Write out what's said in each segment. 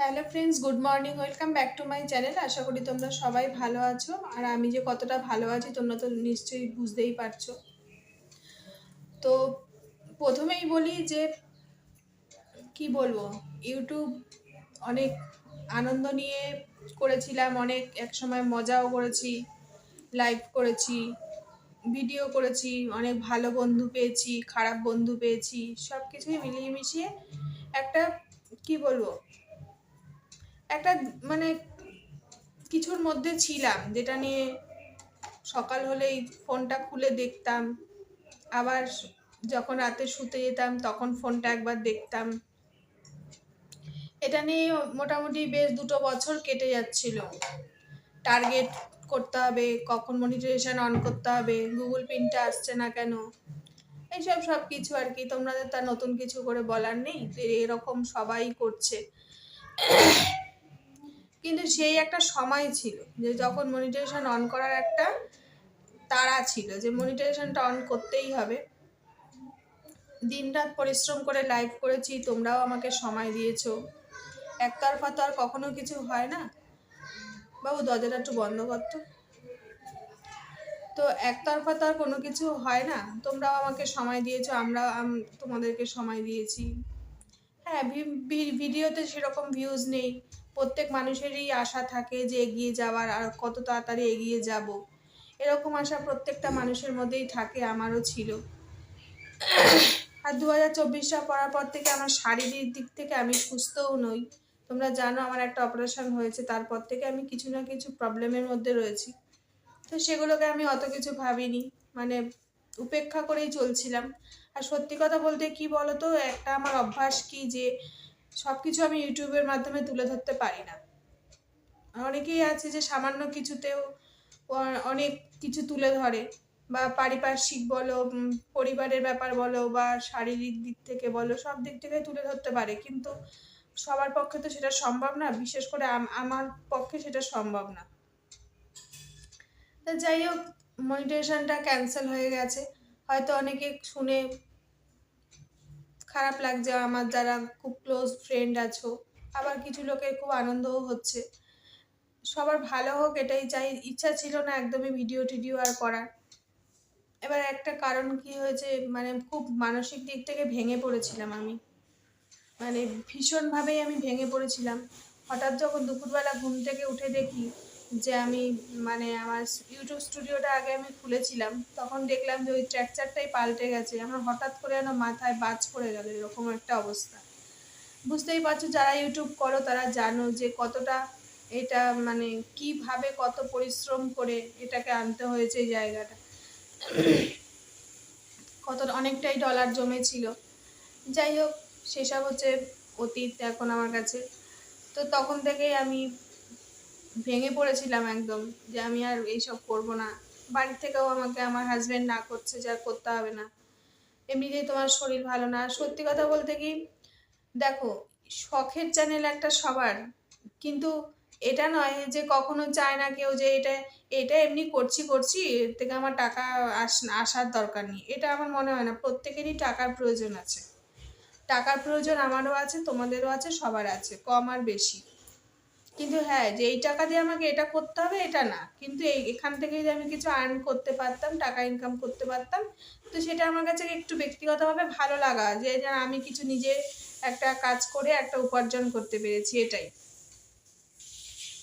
Hello friends good morning welcome back to my channel আশা করি তোমরা সবাই ভালো আছো। আর আমি যে কতটা ভালো আছি, তোমরা তো নিশ্চয়ই বুঝতেই পারছ। তো প্রথমেই বলি যে, কি বলব ইউটিউব অনেক আনন্দ নিয়ে করেছিলাম, অনেক এক সময় মজাও করেছি লাইভ করেছি ভিডিও করেছি, অনেক ভালো বন্ধু পেয়েছি, খারাপ বন্ধু পেয়েছি সব কিছুই মিলিয়ে মিশিয়ে একটা, কি বলব একটা মানে কিছুর মধ্যে ছিলাম, যেটা নিয়ে সকাল হলেই ফোনটা খুলে দেখতাম। আবার যখন রাতে শুতে যেতাম, তখন ফোনটা একবার দেখতাম। এটা নিয়ে মোটামুটি বেশ দুটো বছর কেটে যাচ্ছিল। টার্গেট করতে হবে, কখন মনিটাইজেশন অন করতে হবে, গুগল পিনটা আসছে না কেন? এইসব সব কিছু আর কি তোমাদের তার নতুন কিছু করে বলার নেই। এরকম সবাই করছে। কিন্তু সেই একটা সময় ছিল যে যখন মনিটাইজেশন অন করার একটা তাড়া ছিল, যে মনিটাইজেশনটা অন করতেই হবে। দিনরাত পরিশ্রম করে লাইভ করেছি, তোমরাও আমাকে সময় দিয়েছ। একতরফা তো আর কখনো কিছু হয় না। বাবু, দরজাটা একটু বন্ধ করতো তো। একতরফা তো আর কোনো কিছু হয় না। তোমরাও আমাকে সময় দিয়েছ আমরা তোমাদেরকে সময় দিয়েছি। হ্যাঁ ভিডিওতে সেরকম ভিউজ নেই। প্রত্যেক মানুষেরই আশা থাকে যে এগিয়ে যাওয়ার আর কত তাড়াতাড়ি এগিয়ে যাব। এরকম আশা প্রত্যেকটা মানুষের মধ্যেই থাকে, আমারও ছিল। আর দু হাজার চব্বিশটা পড়ার পর থেকে আমার শারীরিক দিক থেকে আমি সুস্থও নই। তোমরা জানো আমার একটা অপারেশন হয়েছে, তারপর থেকে আমি কিছু না কিছু প্রবলেমের মধ্যে রয়েছি। তো সেগুলোকে আমি অত কিছু ভাবিনি মানে উপেক্ষা করেই চলছিলাম। আর সত্যি কথা বলতে কি বলতো, একটা আমার অভ্যাস কি যে সব কিছু আমি ইউটিউবের মাধ্যমে তুলে ধরতে পারি না। অনেকেই আছে যে সামান্য কিছুতেও অনেক কিছু তুলে ধরে বা পারিপার্শ্বিক বলো পরিবারের ব্যাপার বলো বা শারীরিক দিক থেকে বলো, সব দিক থেকে তুলে ধরতে পারে। কিন্তু সবার পক্ষে তো সেটা সম্ভব না, বিশেষ করে আমার পক্ষে সেটা সম্ভব না। তা যাই হোক মনিটাইজেশনটা ক্যান্সেল হয়ে গেছে। হয়তো অনেকে শুনে খারাপ লাগছে, আমার যারা খুব ক্লোজ ফ্রেন্ড আছো, আবার কিছু লোকের খুব আনন্দও হচ্ছে। সবার ভালো হোক, এটাই চাই। ইচ্ছা ছিল না একদমই ভিডিও টিডিও আর করার। এবার একটা কারণ কি হয়েছে মানে খুব মানসিক দিক থেকে ভেঙে পড়েছিলাম আমি। মানে ভীষণভাবেই আমি ভেঙে পড়েছিলাম। হঠাৎ যখন দুপুরবেলা ঘুম থেকে উঠে দেখি যে আমি মানে আমার ইউটিউব স্টুডিওটা আগে আমি খুলেছিলাম, তখন দেখলাম যে ওই ট্র্যাকচারটাই পাল্টে গেছে। আমার হঠাৎ করে যেন মাথায় বাজ পড়ে গেল, এরকম একটা অবস্থা। বুঝতেই পারছ, যারা ইউটিউব করো, তারা জানো যে কতটা এটা মানে কীভাবে কত পরিশ্রম করে এটাকে আনতে হয়েছে এই জায়গাটা। কত, অনেকটাই ডলার জমেছিল। যাই হোক, সেসব হচ্ছে অতীত এখন আমার কাছে। তো তখন থেকেই আমি ভেঙে পড়েছিলাম একদম যে আমি আর এইসব করব না। বাড়ি থেকেও আমাকে, আমার হাজব্যান্ড না করছে যে করতে হবে না। এমনিতেই তোমার শরীর ভালো না। সত্যি কথা বলতে কি, দেখো, শখের চ্যানেল একটা সবার। কিন্তু এটা নয় যে কখনো চায় না কেউ যে এটা এটা এমনি করছি করছি, এর থেকে আমার টাকা আস, আসার দরকার নেই। এটা আমার মনে হয় না। প্রত্যেকেরই টাকার প্রয়োজন আছে। টাকার প্রয়োজন আমারও আছে, তোমাদেরও আছে, সবার আছে, কম আর বেশি। কিন্তু হ্যাঁ যে এই টাকা দিয়ে আমাকে এটা করতে হবে, এটা না। কিন্তু এই এখান থেকে যদি আমি কিছু আর্ন করতে পারতাম, টাকা ইনকাম করতে পারতাম, তো সেটা আমার কাছে একটু ব্যক্তিগতভাবে ভালো লাগা, যে আমি কিছু নিজে একটা কাজ করে একটা উপার্জন করতে পেরেছি, এটাই।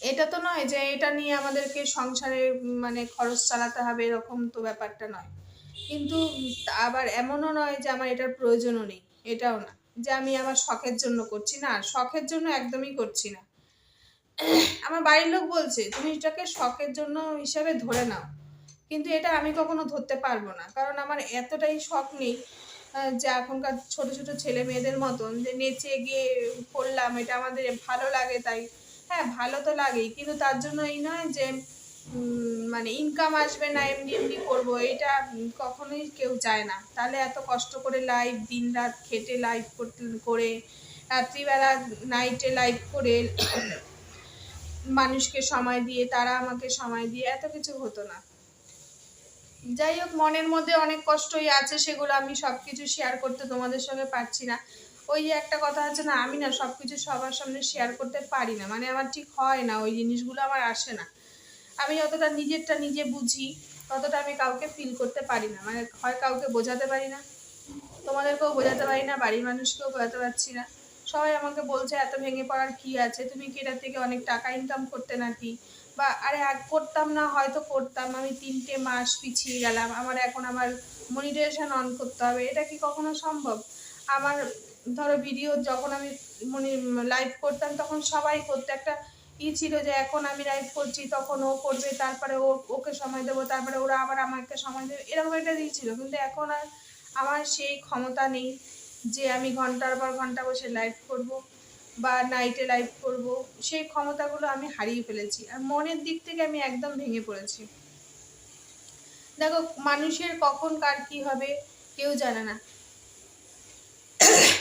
এটা তো নয় যে এটা নিয়ে আমাদেরকে সংসারে মানে খরচ চালাতে হবে, এরকম তো ব্যাপারটা নয়। কিন্তু আবার এমনও নয় যে আমার এটার প্রয়োজনও নেই, এটাও না। যে আমি আমার শখের জন্য করছি না শখের জন্য একদমই করছি না। আমার বাড়ির লোক বলছে তুমি এটাকে শখের জন্য হিসাবে ধরে নাও। কিন্তু এটা আমি কখনো ধরতে পারব না, কারণ আমার এতটাই শখ নেই যে এখনকার ছোট ছোট ছেলে মেয়েদের মতন যে নেচে গিয়ে করলাম, এটা আমাদের ভালো লাগে তাই। হ্যাঁ ভালো তো লাগেই, কিন্তু তার জন্য এই নয় যে মানে ইনকাম আসবে না, এমনি এমনি করব, এটা কখনোই কেউ চায় না। তাহলে এত কষ্ট করে লাইভ দিন রাত খেটে লাইভ করে রাত্রিবেলা নাইটে লাইভ করে মানুষকে সময় দিয়ে, তারা আমাকে সময় দিয়ে এত কিছু হতো না। যাই হোক, মনের মধ্যে অনেক কষ্টই আছে, সেগুলো আমি সব কিছু শেয়ার করতে তোমাদের সঙ্গে পারছি না। ওই যে একটা কথা আছে না, আমি না সব কিছু সবার সামনে শেয়ার করতে পারি না মানে আমার ঠিক হয় না, ওই জিনিসগুলো আমার আসে না। আমি যতটা নিজেরটা নিজে বুঝি, ততটা আমি কাউকে ফিল করতে পারি না মানে হয় কাউকে বোঝাতে পারি না। তোমাদেরকেও বোঝাতে পারি না, বাড়ির মানুষকেও বোঝাতে পারছি না। সবাই আমাকে বলছে, এত ভেঙে পড়ার কি আছে? তুমি কি এটার থেকে অনেক টাকা ইনকাম করতে নাকি? বা, আরে এক করতাম না, হয়তো করতাম। আমি তিনটে মাস পিছিয়ে গেলাম। আমার এখন আমার মনিটাইজেশন অন করতে হবে। এটা কি কখনো সম্ভব? আমার ধরো ভিডিও যখন আমি মনি লাইভ করতাম, তখন সবাই করতো। একটা ই ছিল যে, এখন আমি লাইভ করছি, তখন ও করবে, তারপরে ও, ওকে সময় দেবো, তারপরে ওরা আবার আমাকে সময় দেবে। এরকম একটা দিক ছিল। কিন্তু এখন আর আমার সেই ক্ষমতা নেই। যে আমি ঘণ্টার পর ঘণ্টা বসে লাইভ করব বা নাইটে লাইভ করব, সেই ক্ষমতাগুলো আমি হারিয়ে ফেলেছি। আর মনের দিক থেকে আমি একদম ভেঙে পড়েছি। দেখো, মানুষের কখন কার কি হবে কেউ জানে না।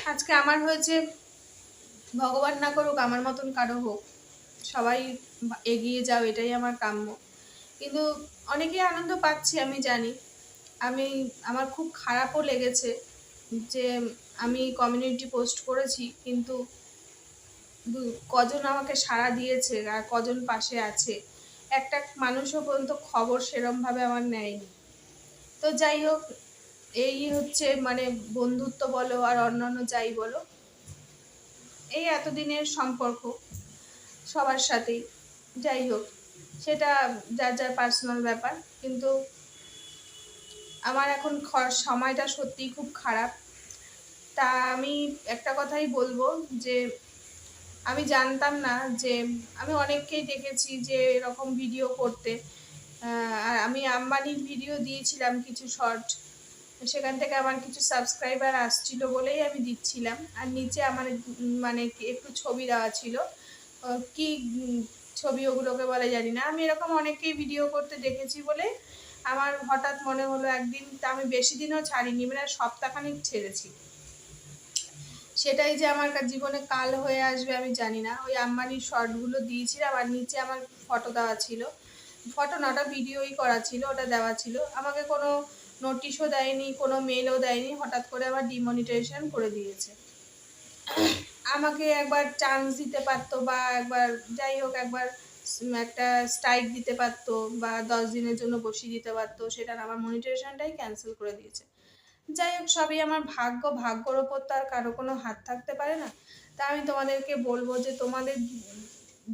আজকে আমার হয়েছে, ভগবান না করুক, আমার মতন কারও হোক। সবাই এগিয়ে যাও, এটাই আমার কাম্য। কিন্তু অনেকেই আনন্দ পাচ্ছি, আমি জানি। আমি, আমার খুব খারাপও লেগেছে যে আমি কমিউনিটি পোস্ট করেছি, কিন্তু কজন আমাকে সাড়া দিয়েছে, আর কজন পাশে আছে। একটা মানুষও পর্যন্ত খবর সেরমভাবে আমার নেয়নি। তো যাই হোক, এই হচ্ছে মানে বন্ধুত্ব বলো আর অন্যান্য যাই বলো, এই এতদিনের সম্পর্ক সবার সাথেই। যাই হোক, সেটা যার যার পার্সোনাল ব্যাপার, কিন্তু আমার এখন সময়টা সত্যিই খুব খারাপ। তা আমি একটা কথাই বলব যে আমি জানতাম না যে আমি অনেককেই দেখেছি যে এরকম ভিডিও করতে। আর আমি আম্বানির ভিডিও দিয়েছিলাম কিছু শর্ট সেখান থেকে আমার কিছু সাবস্ক্রাইবার আসছিল বলেই আমি দিচ্ছিলাম। আর নিচে আমার মানে একটু ছবি দেওয়া ছিল। কি ছবি ওগুলোকে বলে জানি না। আমি এরকম অনেকেই ভিডিও করতে দেখেছি বলে আমার হঠাৎ মনে হলো একদিন তা আমি বেশি দিনও ছাড়িনি মানে সপ্তাহখানিক ছেড়েছি। সেটাই যে আমার জীবনে কাল হয়ে আসবে আমি জানি না। ওই আম্বানির শর্টগুলো দিয়েছিলাম আর নিচে আমার ফটো দেওয়া ছিল। ফটো না, ওটা ভিডিওই করা ছিল, ওটা দেওয়া ছিল। আমাকে কোনো নোটিশও দেয়নি, কোনো মেলও দেয়নি, হঠাৎ করে আবার ডিমনিটাইজেশন করে দিয়েছে। আমাকে একবার চান্স দিতে পারতো বা একবার, যাই হোক, একবার একটা স্ট্রাইক দিতে পারতো বা দশ দিনের জন্য বসিয়ে দিতে পারতো, সেটা আমার মনিটাইজেশনটাই ক্যান্সেল করে দিয়েছে। যাই হোক, সবই আমার ভাগ্য। ভাগ্যর ওপর তো আর কারও কোনো হাত থাকতে পারে না। তা আমি তোমাদেরকে বলব যে, তোমাদের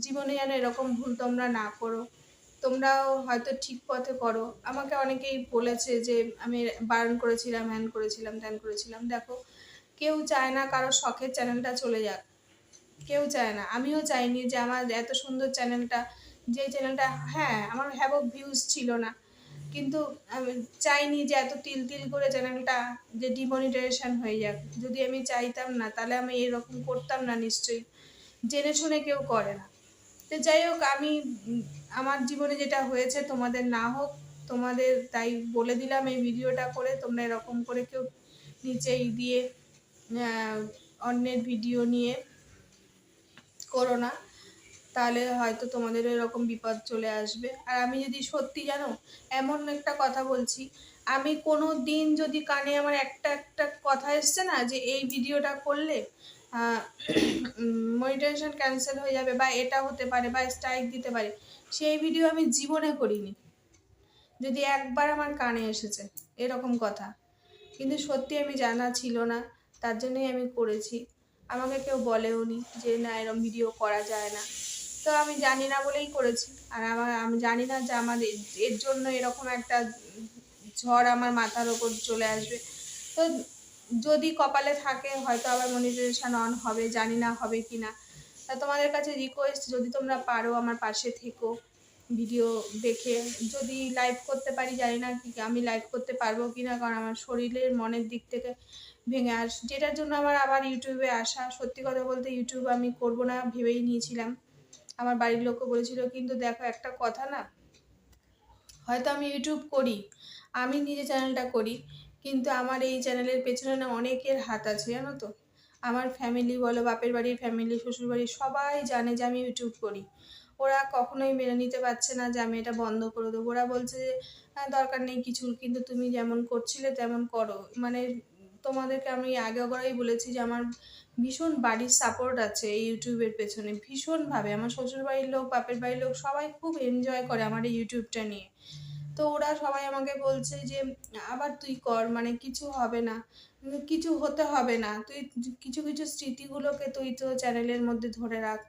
জীবনে যেন এরকম ভুল তোমরা না করো। তোমরাও হয়তো ঠিক পথে করো আমাকে অনেকেই বলেছে যে, আমি বারণ করেছিলাম হ্যান করেছিলাম ত্যান করেছিলাম। দেখো, কেউ চায় না কারও শখের চ্যানেলটা চলে যাক। কেউ চায় না। আমিও চাইনি যে, আমার এত সুন্দর চ্যানেলটা, যে চ্যানেলটা হ্যাঁ আমার হ্যাভক ভিউজ ছিল না। কিন্তু আমি চাইনি যে এত তিল তিল করে চ্যানেলটা যে ডিমনিটাইজেশন হয়ে যাক। যদি আমি চাইতাম না, তাহলে আমি এরকম করতাম না নিশ্চয়ই। জেনে শুনে কেউ করে না। তো যাই হোক, আমি আমার জীবনে যেটা হয়েছে, তোমাদের না হোক, তোমাদের তাই বলে দিলাম এই ভিডিওটা করে। তোমরা এরকম করে কেউ নিচেই দিয়ে অন্যের ভিডিও নিয়ে করো না। তাহলে হয়তো তোমাদের এরকম বিপদ চলে আসবে। আর আমি যদি সত্যি জানো, এমন একটা কথা বলছি, আমি কোনো দিন যদি কানে আমার একটা একটা কথা এসছে না যে এই ভিডিওটা করলে মনিটাইজেশন ক্যান্সেল হয়ে যাবে বা এটা হতে পারে বা স্ট্রাইক দিতে পারে, সেই ভিডিও আমি জীবনে করিনি। যদি একবার আমার কানে এসেছে এরকম কথা। কিন্তু সত্যি আমি জানা ছিল না, তার জন্যই আমি করেছি। আমাকে কেউ বলেও নি যে না এরকম ভিডিও করা যায় না। তো আমি জানি না বলেই করেছি। আর আমার, আমি জানি না যে আমার এর জন্য এরকম একটা ঝড় আমার মাথার ওপর চলে আসবে। তো যদি কপালে থাকে, হয়তো আবার মনিটাইজেশন অন হবে, জানি না হবে কি না তা তোমাদের কাছে রিকোয়েস্ট যদি তোমরা পারো আমার পাশে থেকো ভিডিও দেখে। যদি লাইভ করতে পারি, জানি না কি, আমি লাইভ করতে পারব কি না কারণ আমার শরীরের মনের দিক থেকে ভেঙে আস, যেটার জন্য আমার আবার ইউটিউবে আসা। সত্যি কথা বলতে ইউটিউব আমি করব না, ভেবেই নিয়েছিলাম। আমার বাড়ির লোকও বলেছিল কিন্তু দেখো একটা কথা না হয়তো আমি ইউটিউব করি আমি নিজে চ্যানেলটা করি কিন্তু আমার এই চ্যানেলের পেছনে না অনেকের হাত আছে জানো তো? আমার ফ্যামিলি বলো বাপের বাড়ির ফ্যামিলি শ্বশুর বাড়ির সবাই জানে যে আমি ইউটিউব করি। ওরা কখনোই মেনে নিতে পারছে না যে আমি এটা বন্ধ করে দেবো। ওরা বলছে যে "হ্যাঁ, দরকার নেই কিছুর কিন্তু তুমি যেমন করছিলে তেমন করো। মানে তোমাদেরকে আমি আগে করেই বলেছি যে আমার ভীষণ বাড়ির সাপোর্ট আছে এই ইউটিউবের পেছনে, ভীষণভাবে। আমার শ্বশুর বাড়ির লোক, বাপের বাড়ির লোক সবাই খুব এনজয় করে আমার এই ইউটিউবটা নিয়ে। তো ওরা সবাই আমাকে বলছে যে, আবার তুই কর মানে কিছু হবে না কিছু হতে হবে না, তুই কিছু কিছু স্মৃতিগুলোকে তুই তো চ্যানেলের মধ্যে ধরে রাখ।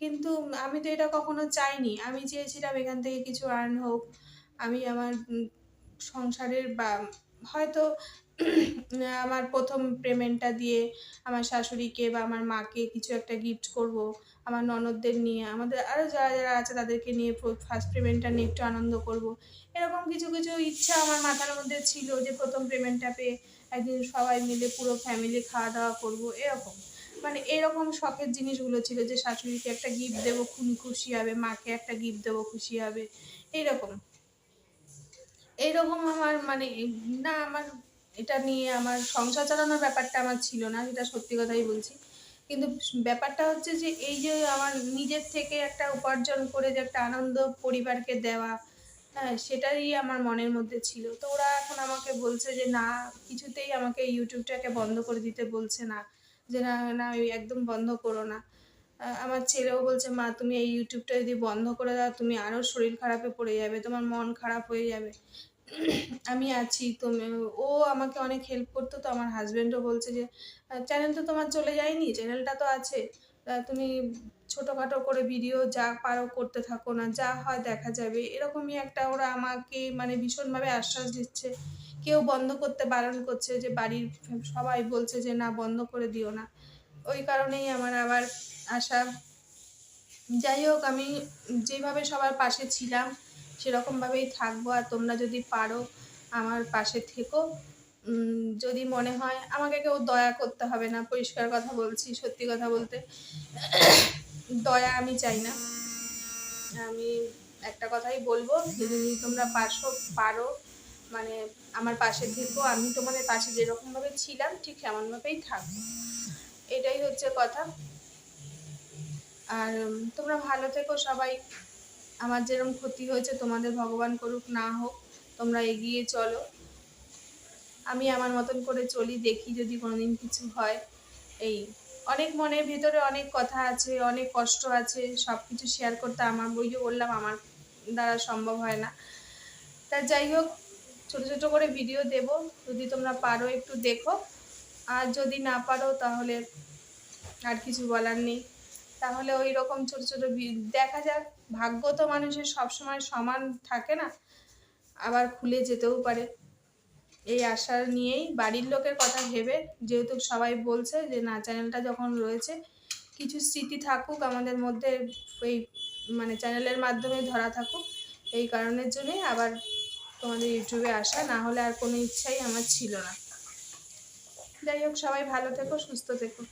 কিন্তু আমি তো এটা কখনো চাইনি। আমি চেয়েছিলাম এখান থেকে কিছু আর্ন হোক। আমি আমার সংসারের বা, হয়তো আমার প্রথম পেমেন্টটা দিয়ে আমার শাশুড়িকে বা আমার মাকে কিছু একটা গিফট করব, আমার ননদদের নিয়ে, আমাদের আরও যারা যারা আছে তাদেরকে নিয়ে ফার্স্ট পেমেন্টটা নিয়ে একটু আনন্দ করব। এরকম কিছু কিছু ইচ্ছা আমার মাথার মধ্যে ছিল যে প্রথম পেমেন্টটা পেয়ে একদিন সবাই মিলে পুরো ফ্যামিলি খাওয়া দাওয়া করব, এরকম। মানে এরকম শখের জিনিসগুলো ছিল যে শাশুড়িকে একটা গিফট দেবো খুশি হবে, মাকে একটা গিফট দেবো, খুশি হবে এইরকম এইরকম আমার মানে না আমার এটা নিয়ে আমার সংসার চালানোর ব্যাপারটা আমার ছিল না, যেটা সত্যি কথাই বলছি। কিন্তু ব্যাপারটা হচ্ছে যে এই যে আমার নিজের থেকে একটা উপার্জন করে যে একটা আনন্দ পরিবারকে দেওয়া হ্যাঁ সেটাই আমার মনের মধ্যে ছিল। তো ওরা এখন আমাকে বলছে যে, না, কিছুতেই আমাকে ইউটিউবটাকে বন্ধ করে দিতে বলছে না। যে না না একদম বন্ধ করো না। আমার ছেলেও বলছে, মা, তুমি এই ইউটিউবটা যদি বন্ধ করে দাও, তুমি আরও শরীর খারাপে পড়ে যাবে, তোমার মন খারাপ হয়ে যাবে। আমি আছি তুমি ও আমাকে অনেক হেল্প করতো, তো আমার হাজব্যান্ডও বলছে যে চ্যানেল তো তোমার চলে যায়নি চ্যানেলটা তো আছে। তা তুমি ছোটোখাটো করে ভিডিও যা পারো করতে থাকো না, যা হয় দেখা যাবে। এরকমই একটা ওরা আমাকে মানে ভীষণভাবে আশ্বাস দিচ্ছে। কেউ বন্ধ করতে বারণ করছে যে, বাড়ির সবাই বলছে যে, না, বন্ধ করে দিও না। ওই কারণেই আমার আবার আশা। যাই হোক, আমি যেভাবে সবার পাশে ছিলাম সেরকমভাবেই থাকব আর তোমরা যদি পারো আমার পাশে থেকো। যদি মনে হয় আমাকে কেউ দয়া করতে হবে না, পরিষ্কার কথা বলছি, সত্যি কথা বলতে দয়া আমি চাই না। আমি একটা কথাই বলব যদি তোমরা পাশো পারো মানে আমার পাশে থেকো, আমি তোমাদের পাশে যেরকমভাবে ছিলাম, ঠিক তেমনভাবেই থাকব। এটাই হচ্ছে কথা। আর তোমরা ভালো থেকো সবাই। আমার যেরকম ক্ষতি হয়েছে, তোমাদের ভগবান করুক না হোক, তোমরা এগিয়ে চলো। আমি আমার মতন করে চলি, দেখি যদি কোনোদিন কিছু হয়। এই অনেক মনের ভিতরে অনেক কথা আছে, অনেক কষ্ট আছে সব কিছু শেয়ার করতে আমার যে বললাম, আমার দ্বারা সম্ভব হয় না। তা যাই হোক, ছোটো ছোটো করে ভিডিও দেব। যদি তোমরা পারো একটু দেখো। আর যদি না পারো, তাহলে আর কিছু বলার নেই। তাহলে ওই রকম ছোটো ছোটো দেখা যাক ভাগ্য তো মানুষের সবসময় সমান থাকে না, আবার খুলে যেতেও পারে। এই আশা নিয়েই বাড়ির লোকের কথা ভেবে যেহেতু সবাই বলছে যে, না, চ্যানেলটা যখন রয়েছে, কিছু স্মৃতি থাকুক আমাদের মধ্যে এই মানে চ্যানেলের মাধ্যমে ধরা থাকুক, এই কারণের জন্যই আবার তোমাদের ইউটিউবে আসা। না হলে আর কোনো ইচ্ছাই আমার ছিল না। যাই হোক, সবাই ভালো থেকো, সুস্থ থেকো।